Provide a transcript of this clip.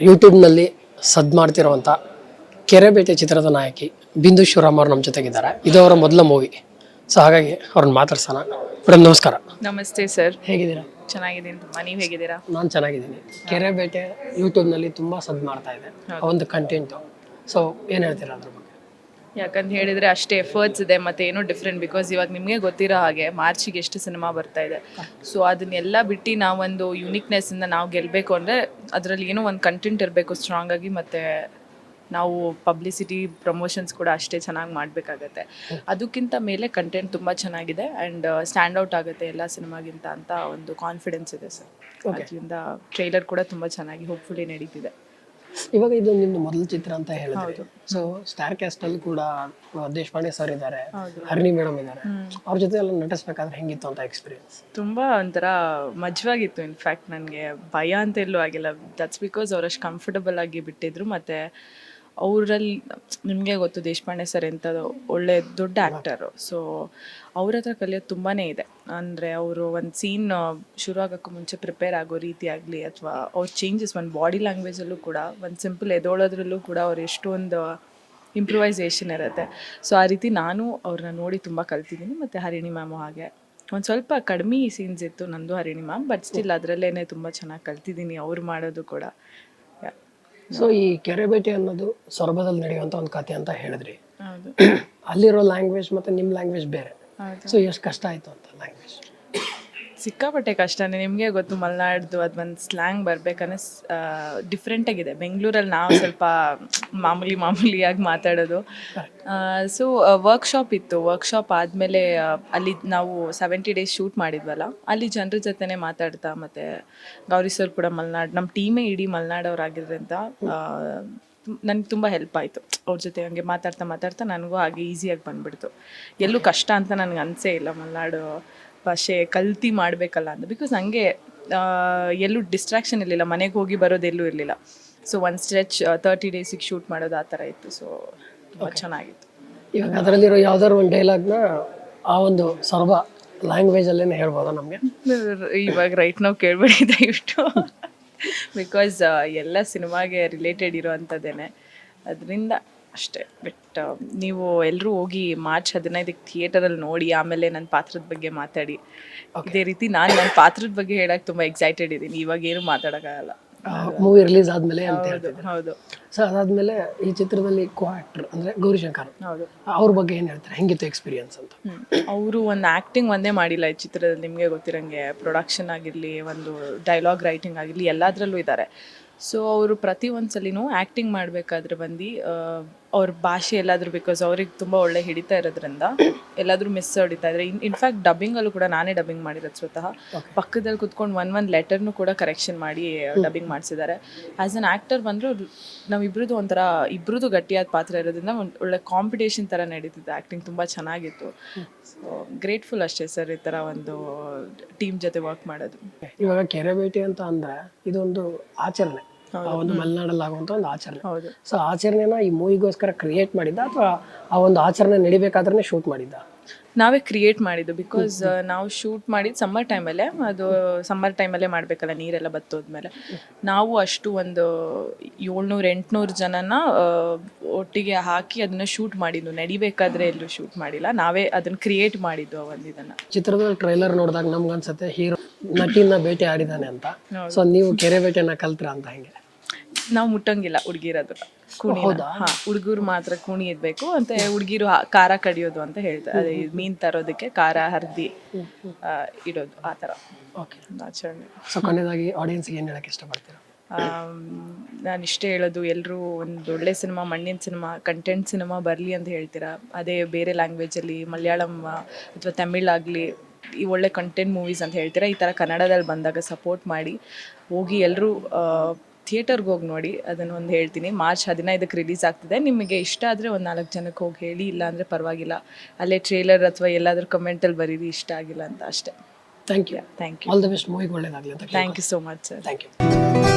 ಯೂಟ್ಯೂಬ್ನಲ್ಲಿ ಸದ್ ಮಾಡ್ತಿರುವಂಥ ಕೆರೆಬೇಟೆ ಚಿತ್ರದ ನಾಯಕಿ ಬಿಂದು ಶಿವರಾಮ್ ಅವ್ರು ನಮ್ಮ ಜೊತೆಗಿದ್ದಾರೆ. ಇದು ಅವರ ಮೊದಲ ಮೂವಿ. ಸೊ ಹಾಗಾಗಿ ಅವ್ರನ್ನ ಮಾತಾಡ್ಸೋಣ. ಮೇಡಮ್ ನಮಸ್ಕಾರ. ನಮಸ್ತೆ ಸರ್. ಹೇಗಿದ್ದೀರಾ? ಚೆನ್ನಾಗಿದ್ದೀನಿ ತುಂಬ. ನೀವು ಹೇಗಿದ್ದೀರಾ? ನಾನು ಚೆನ್ನಾಗಿದ್ದೀನಿ. ಕೆರೆಬೇಟೆ ಯೂಟ್ಯೂಬ್ನಲ್ಲಿ ತುಂಬ ಸದ್ ಮಾಡ್ತಾ ಇದೆ. ಆ ಒಂದು ಕಂಟೆಂಟು ಸೊ ಏನು ಹೇಳ್ತೀರಾ ಅದ್ರ ಬಗ್ಗೆ? ಯಾಕಂತ ಹೇಳಿದ್ರೆ ಅಷ್ಟೇ ಎಫರ್ಟ್ಸ್ ಇದೆ ಮತ್ತೆ ಏನೋ ಡಿಫ್ರೆಂಟ್ ಬಿಕಾಸ್ ಇವಾಗ ನಿಮಗೆ ಗೊತ್ತಿರೋ ಹಾಗೆ ಮಾರ್ಚಿಗೆ ಎಷ್ಟು ಸಿನಿಮಾ ಬರ್ತಾ ಇದೆ. ಸೊ ಅದನ್ನೆಲ್ಲ ಬಿಟ್ಟು ನಾವೊಂದು ಯುನಿಕ್ನೆಸ್ ಇಂದ ನಾವು ಗೆಲ್ಲಬೇಕು ಅಂದರೆ ಅದರಲ್ಲಿ ಏನೋ ಒಂದು ಕಂಟೆಂಟ್ ಇರಬೇಕು ಸ್ಟ್ರಾಂಗ್ ಆಗಿ ಮತ್ತೆ ನಾವು ಪಬ್ಲಿಸಿಟಿ ಪ್ರಮೋಷನ್ಸ್ ಕೂಡ ಅಷ್ಟೇ ಚೆನ್ನಾಗಿ ಮಾಡಬೇಕಾಗತ್ತೆ. ಅದಕ್ಕಿಂತ ಮೇಲೆ ಕಂಟೆಂಟ್ ತುಂಬ ಚೆನ್ನಾಗಿದೆ ಆ್ಯಂಡ್ ಸ್ಟ್ಯಾಂಡ್ ಔಟ್ ಆಗುತ್ತೆ ಎಲ್ಲ ಸಿನಿಮಾಗಿಂತ ಅಂತ ಒಂದು ಕಾನ್ಫಿಡೆನ್ಸ್ ಇದೆ ಸರ್. ಅದರಿಂದ ಟ್ರೈಲರ್ ಕೂಡ ತುಂಬ ಚೆನ್ನಾಗಿ ಹೋಪ್ಫುಲಿ ನಡೀತಿದೆ. ಇವಾಗ ಇದು ನಿಮ್ದು ಮೊದಲ ಚಿತ್ರ ಅಂತ ಹೇಳಿದ್ರಿ. ಸೊ ಸ್ಟಾರ್ ಕ್ಯಾಸ್ಟಲ್ಲಿ ಕೂಡ ದೇಶಪಾಂಡೆ ಸರ್ ಇದ್ದಾರೆ ಹರ್ನಿ ಮೇಡಮ್ ಇದ್ದಾರೆ. ಅವ್ರ ಜೊತೆ ಎಲ್ಲ ನಟಿಸ್ಬೇಕಾದ್ರೆ ಹೆಂಗಿತ್ತು ಅಂತ ಎಕ್ಸ್ಪೀರಿಯನ್ಸ್ ತುಂಬಾ ಒಂಥರ ಮಜವಾಗಿತ್ತು ಇನ್ಫ್ಯಾಕ್ಟ್ ನನಗೆ ಭಯ ಅಂತ ಎಲ್ಲೂ ಆಗಿಲ್ಲ. ದಟ್ಸ್ ಬಿಕಾಸ್ ಅವ್ರಷ್ಟು ಕಂಫರ್ಟಬಲ್ ಆಗಿ ಬಿಟ್ಟಿದ್ರು. ಮತ್ತು ಅವರಲ್ಲಿ ನಿಮಗೆ ಗೊತ್ತು ದೇಶಪಾಂಡೆ ಸರ್ ಎಂಥ ಒಳ್ಳೆ ದೊಡ್ಡ ಆ್ಯಕ್ಟರು ಸೊ ಅವ್ರ ಹತ್ರ ಕಲಿಯೋದು ತುಂಬಾ ಇದೆ. ಅಂದರೆ ಅವರು ಒಂದು ಸೀನ್ ಶುರು ಆಗೋಕ್ಕೂ ಮುಂಚೆ ಪ್ರಿಪೇರ್ ಆಗೋ ರೀತಿ ಆಗಲಿ ಅಥವಾ ಅವ್ರ ಚೇಂಜಸ್ ಒಂದು ಬಾಡಿ ಲ್ಯಾಂಗ್ವೇಜಲ್ಲೂ ಕೂಡ ಒಂದು ಸಿಂಪಲ್ ಎದೋಳೋದ್ರಲ್ಲೂ ಕೂಡ ಅವ್ರು ಎಷ್ಟೊಂದು ಇಂಪ್ರೂವೈಸೇಷನ್ ಇರುತ್ತೆ. ಸೊ ಆ ರೀತಿ ನಾನು ಅವ್ರನ್ನ ನೋಡಿ ತುಂಬ ಕಲ್ತಿದ್ದೀನಿ. ಮತ್ತು ಹರಿಣಿ ಮ್ಯಾಮು ಹಾಗೆ. ಒಂದು ಸ್ವಲ್ಪ ಕಡಿಮೆ ಸೀನ್ಸ್ ಇತ್ತು ನಂದು ಹರಿಣಿ ಮ್ಯಾಮ್ ಬಟ್ ಸ್ಟಿಲ್ ಅದರಲ್ಲೇ ತುಂಬ ಚೆನ್ನಾಗಿ ಕಲ್ತಿದ್ದೀನಿ ಅವ್ರು ಮಾಡೋದು ಕೂಡ. ಸೊ ಈ ಕೆರೆಬೇಟೆ ಅನ್ನೋದು ಸೊರಬದಲ್ಲಿ ನಡೆಯುವಂತ ಒಂದು ಕತೆ ಅಂತ ಹೇಳಿದ್ರಿ. ಅಲ್ಲಿರೋ ಲ್ಯಾಂಗ್ವೇಜ್ ಮತ್ತೆ ನಿಮ್ಮ ಲ್ಯಾಂಗ್ವೇಜ್ ಬೇರೆ. ಸೊ ಎಷ್ಟು ಕಷ್ಟ ಆಯ್ತು ಅಂತ ಲ್ಯಾಂಗ್ವೇಜ್ ಸಿಕ್ಕಾಪಟ್ಟೆ ಕಷ್ಟನೇ. ನಿಮಗೆ ಗೊತ್ತು ಮಲೆನಾಡ್ದು ಅದು ಒಂದು ಸ್ಲ್ಯಾಂಗ್ ಬರ್ಬೇಕಂದ್ರೆ ಡಿಫ್ರೆಂಟಾಗಿದೆ ಬೆಂಗಳೂರಲ್ಲಿ ನಾವು ಸ್ವಲ್ಪ ಮಾಮೂಲಿ ಮಾಮೂಲಿಯಾಗಿ ಮಾತಾಡೋದು. ಸೊ ವರ್ಕ್ಶಾಪ್ ಇತ್ತು. ವರ್ಕ್ಶಾಪ್ ಆದಮೇಲೆ ಅಲ್ಲಿ ನಾವು ಸೆವೆಂಟಿ ಡೇಸ್ ಶೂಟ್ ಮಾಡಿದ್ವಲ್ಲ ಅಲ್ಲಿ ಜನರ ಜೊತೆನೇ ಮಾತಾಡ್ತಾ ಮತ್ತು ಗೌರಿ ಸರ್ ಕೂಡ ಮಲೆನಾಡು ನಮ್ಮ ಟೀಮೇ ಇಡೀ ಮಲೆನಾಡವ್ರಾಗಿದ್ರಿಂದ ನನಗೆ ತುಂಬ ಹೆಲ್ಪ್ ಆಯಿತು. ಅವ್ರ ಜೊತೆ ಹಂಗೆ ಮಾತಾಡ್ತಾ ಮಾತಾಡ್ತಾ ನನಗೂ ಹಾಗೆ ಈಸಿಯಾಗಿ ಬಂದ್ಬಿಡ್ತು. ಎಲ್ಲೂ ಕಷ್ಟ ಅಂತ ನನಗೆ ಅನಿಸೇ ಇಲ್ಲ ಮಲೆನಾಡು ಭಾಷೆ ಕಲ್ತಿ ಮಾಡಬೇಕಲ್ಲ ಅಂತ. ಬಿಕಾಸ್ ಹಂಗೆ ಎಲ್ಲೂ ಡಿಸ್ಟ್ರಾಕ್ಷನ್ ಇರಲಿಲ್ಲ. ಮನೆಗೆ ಹೋಗಿ ಬರೋದು ಎಲ್ಲೂ ಇರಲಿಲ್ಲ. ಸೊ ಒಂದು ಸ್ಟ್ರೆಚ್ ತರ್ಟಿ ಡೇಸಿಗೆ ಶೂಟ್ ಮಾಡೋದು ಆ ಥರ ಇತ್ತು. ಸೊ ತುಂಬ ಚೆನ್ನಾಗಿತ್ತು. ಇವಾಗ ಅದರಲ್ಲಿರೋ ಯಾವ್ದಾದ್ರು ಒಂದು ಡೈಲಾಗ್ನ ಆ ಒಂದು ಸೊರಬ ಲ್ಯಾಂಗ್ವೇಜಲ್ಲೇ ಹೇಳ್ಬೋದು ನಮಗೆ? ಇವಾಗ ರೈಟ್ ನಾವು ಕೇಳಬೇಡಿ ದಯವಿಟ್ಟು. ಬಿಕಾಸ್ ಎಲ್ಲ ಸಿನಿಮಾಗೆ ರಿಲೇಟೆಡ್ ಇರೋವಂಥದ್ದೇನೆ ಅದರಿಂದ ಅಷ್ಟೇ. ಬಟ್ ನೀವು ಎಲ್ಲರೂ ಹೋಗಿ ಮಾರ್ಚ್ ಹದಿನೈದಕ್ಕೆ ಥಿಯೇಟರಲ್ಲಿ ನೋಡಿ ಆಮೇಲೆ ನನ್ನ ಪಾತ್ರದ ಬಗ್ಗೆ ಮಾತಾಡಿ. ಅದೇ ರೀತಿ ನಾನು ನನ್ನ ಪಾತ್ರದ ಬಗ್ಗೆ ಹೇಳಕ್ಕೆ ತುಂಬ ಎಕ್ಸೈಟೆಡ್ ಇದ್ದೀನಿ. ಇವಾಗ ಏನು ಮಾತಾಡೋಕ್ಕಾಗಲ್ಲ. ಮೂವಿ ರಿಲೀಸ್ ಆದ್ಮೇಲೆ ಅಂತ ಹೌದು ಹೇಳ್ತಿದ್ದೆ. ಹೌದು. ಸೊ ಅದಾದ್ಮೇಲೆ ಈ ಚಿತ್ರದಲ್ಲಿ ಕೋ ಆಕ್ಟರ್ ಅಂದ್ರೆ ಗೌರಿಶಂಕರ್ ಹೌದು. ಅವ್ರ ಬಗ್ಗೆ ಏನು ಹೇಳ್ತಾರೆ? ಹೆಂಗಿತ್ತು ಎಕ್ಸ್ಪೀರಿಯನ್ಸ್ ಅಂತ? ಅವರು ಒಂದು ಆ್ಯಕ್ಟಿಂಗ್ ಒಂದೇ ಮಾಡಿಲ್ಲ ಈ ಚಿತ್ರದಲ್ಲಿ. ನಿಮಗೆ ಗೊತ್ತಿರಂಗೆ ಪ್ರೊಡಕ್ಷನ್ ಆಗಿರಲಿ ಒಂದು ಡೈಲಾಗ್ ರೈಟಿಂಗ್ ಆಗಿರಲಿ ಎಲ್ಲದರಲ್ಲೂ ಇದ್ದಾರೆ ಸೊ ಅವರು ಪ್ರತಿ ಒಂದ್ಸಲಿನೂ ಆ್ಯಕ್ಟಿಂಗ್ ಮಾಡಬೇಕಾದ್ರೆ ಬಂದು ಅವ್ರ ಭಾಷೆ ಎಲ್ಲಾದ್ರೂ ಬಿಕಾಸ್ ಅವ್ರಿಗೆ ತುಂಬ ಒಳ್ಳೆ ಹಿಡಿತಾ ಇರೋದ್ರಿಂದ ಎಲ್ಲಾದ್ರೂ ಮಿಸ್ ಹೊಡಿತಾ ಇದ್ರೆ. ಇನ್ ಇನ್ಫ್ಯಾಕ್ಟ್ ಡಬ್ಬಿಂಗಲ್ಲೂ ಕೂಡ ನಾನೇ ಡಬ್ಬಿಂಗ್ ಮಾಡಿರೋದು ಸ್ವತಃ. ಪಕ್ಕದಲ್ಲಿ ಕುತ್ಕೊಂಡು ಒನ್ ಒನ್ ಲೆಟರ್ನು ಕೂಡ ಕರೆಕ್ಷನ್ ಮಾಡಿ ಡಬ್ಬಿಂಗ್ ಮಾಡಿಸಿದ್ದಾರೆ ಆ್ಯಸ್ ಅನ್ ಆ್ಯಕ್ಟರ್ ಬಂದರೂ ನಾವಿಬ್ರದ್ದು ಒಂಥರ ಇಬ್ರದ್ದು ಗಟ್ಟಿಯಾದ ಪಾತ್ರ ಇರೋದ್ರಿಂದ ಒಂದು ಒಳ್ಳೆ ಕಾಂಪಿಟೇಷನ್ ಥರ ನಡೀತಿದೆ ಆ್ಯಕ್ಟಿಂಗ್ ತುಂಬ ಚೆನ್ನಾಗಿತ್ತು. ಸೊ ಗ್ರೇಟ್ಫುಲ್ ಅಷ್ಟೇ ಸರ್ ಈ ಥರ ಒಂದು ಟೀಮ್ ಜೊತೆ ವರ್ಕ್ ಮಾಡೋದು. ಇವಾಗ ಕೆರೆ ಭೇಟಿ ಅಂತ ಅಂದ್ರೆ ಇದೊಂದು ಆಚರಣೆ. ಆ ಒಂದು ಮಲೆನಾಡಲ್ಲಿ ಆಗುವಂತ ಒಂದು ಆಚರಣೆ. ಹೌದು. ಸೊ ಆಚರಣೆನ ಈ ಮೂವಿಗೋಸ್ಕರ ಕ್ರಿಯೇಟ್ ಮಾಡಿದ್ದ ಅಥವಾ ಆ ಒಂದು ಆಚರಣೆ ನಡಿಬೇಕಾದ್ರೆ ಶೂಟ್ ಮಾಡಿದ್ದ? ನಾವೇ ಕ್ರಿಯೇಟ್ ಮಾಡಿದ್ದು ಬಿಕಾಸ್ ನಾವು ಶೂಟ್ ಮಾಡಿದ್ದು ಸಮ್ಮರ್ ಟೈಮಲ್ಲೇ ಅದು ಸಮ್ಮರ್ ಟೈಮಲ್ಲೇ ಮಾಡಬೇಕಲ್ಲ ನೀರೆಲ್ಲ ಬತ್ತೋದ್ಮೇಲೆ. ನಾವು ಅಷ್ಟು ಒಂದು ಏಳ್ನೂರು ಎಂಟುನೂರು ಜನನ ಒಟ್ಟಿಗೆ ಹಾಕಿ ಅದನ್ನ ಶೂಟ್ ಮಾಡಿದ್ದು. ನಡಿಬೇಕಾದ್ರೆ ಎಲ್ಲೂ ಶೂಟ್ ಮಾಡಿಲ್ಲ. ನಾವೇ ಅದನ್ನ ಕ್ರಿಯೇಟ್ ಮಾಡಿದ್ದು ಆ ಒಂದು ಇದನ್ನ. ಚಿತ್ರದ ಟ್ರೈಲರ್ ನೋಡಿದಾಗ ನಮ್ಗೆ ಅನ್ಸುತ್ತೆ ಹೀರೋ ನಟಿನ ಬೇಟೆ ಆಡಿದಾನೆ ಅಂತ. ಸೊ ನೀವು ಕೆರೆ ಬೇಟೆನ ಕಲ್ತ್ರ ಅಂತ ಹೆಂಗೆ. ನಾವು ಮುಟ್ಟಂಗಿಲ್ಲ ಹುಡುಗಿರದು ಕುಣಿ ಹಾ ಹುಡುಗರು ಮಾತ್ರ ಕುಣಿ ಇದ್ಬೇಕು ಅಂತ ಹುಡುಗಿರು ಖಾರ ಕಡಿಯೋದು ಅಂತ ಹೇಳ್ತಾರೆ. ಅದೇ ಮೀನ್ ತರೋದಕ್ಕೆ ಖಾರ ಹರಿದಿ ಆ, ಇಡೋದು ಆ ಥರ. ಆಚರಣೆ. ಸೊ ಕೊನೆಯದಾಗಿ ಆಡಿಯನ್ಸ್ಗೆ ಏನು ಹೇಳಕ್ಕೆ ಇಷ್ಟಪಡ್ತೀರಾ? ನಾನು ಇಷ್ಟೇ ಹೇಳೋದು ಎಲ್ಲರೂ ಒಂದು ಒಳ್ಳೆ ಸಿನಿಮಾ ಮಣ್ಣಿನ ಸಿನಿಮಾ ಕಂಟೆಂಟ್ ಸಿನಿಮಾ ಬರಲಿ ಅಂತ ಹೇಳ್ತೀರಾ? ಅದೇ ಬೇರೆ ಲ್ಯಾಂಗ್ವೇಜಲ್ಲಿ ಮಲಯಾಳಂ ಅಥವಾ ತಮಿಳ್ ಆಗಲಿ ಈ ಒಳ್ಳೆ ಕಂಟೆಂಟ್ ಮೂವೀಸ್ ಅಂತ ಹೇಳ್ತೀರಾ? ಈ ಥರ ಕನ್ನಡದಲ್ಲಿ ಬಂದಾಗ ಸಪೋರ್ಟ್ ಮಾಡಿ ಹೋಗಿ ಎಲ್ಲರೂ ಥಿಯೇಟರ್ಗೆ ಹೋಗಿ ನೋಡಿ ಅದನ್ನು ಒಂದು ಹೇಳ್ತೀನಿ. ಮಾರ್ಚ್ ಹದಿನೈದಕ್ಕೆ ರಿಲೀಸ್ ಆಗ್ತಿದೆ. ನಿಮಗೆ ಇಷ್ಟ ಆದರೆ ಒಂದು ನಾಲ್ಕು ಜನಕ್ಕೆ ಹೋಗಿ ಹೇಳಿ ಇಲ್ಲ ಅಂದರೆ ಪರವಾಗಿಲ್ಲ. ಅಲ್ಲೇ ಟ್ರೇಲರ್ ಅಥವಾ ಎಲ್ಲಾದರೂ ಕಮೆಂಟಲ್ಲಿ ಬರೀರಿ ಇಷ್ಟ ಆಗಿಲ್ಲ ಅಂತ ಅಷ್ಟೇ. Thank you thank you all the best ಮೂವಿಗೆ ಒಳ್ಳೇದಾಗಲಿ ಅಂತ thank you so much sir thank you